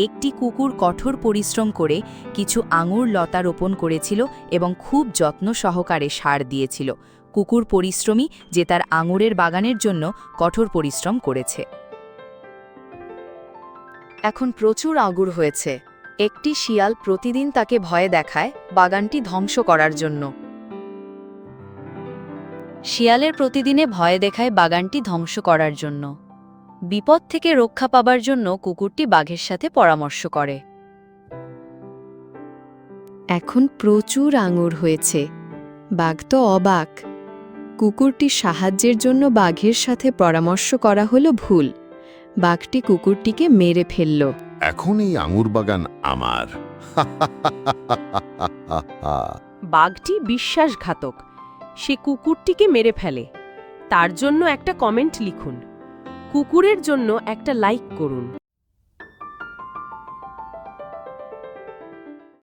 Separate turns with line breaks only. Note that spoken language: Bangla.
একটি কুকুর কঠোর পরিশ্রম করে কিছু আঙুর লতা রোপণ করেছিল এবং খুব যত্ন সহকারে সার দিয়েছিল। কুকুর পরিশ্রমী যে তার আঙুরের বাগানের জন্য কঠোর পরিশ্রম করেছে। এখন প্রচুর আঙুর হয়েছে। একটি শিয়াল প্রতিদিন তাকে ভয়ে দেখায় বাগানটি ধ্বংস করার জন্য। শিয়ালের প্রতিদিনে ভয়ে দেখায় বাগানটি ধ্বংস করার জন্য। বিপদ থেকে রক্ষা পাবার জন্য কুকুরটি বাঘের সাথে পরামর্শ করে।
এখন প্রচুর আঙুর হয়েছে। বাঘ তো অবাক। কুকুরটির সাহায্যের জন্য বাঘের সাথে পরামর্শ করা হলো ভুল। বাঘটি কুকুরটিকে মেরে ফেলল।
এখন এই আঙুর বাগান আমার।
বাঘটি বিশ্বাসঘাতক। সে কুকুরটিকে মেরে ফেলে। তার জন্য একটা কমেন্ট লিখুন। কুকুরের জন্য একটা লাইক করুন।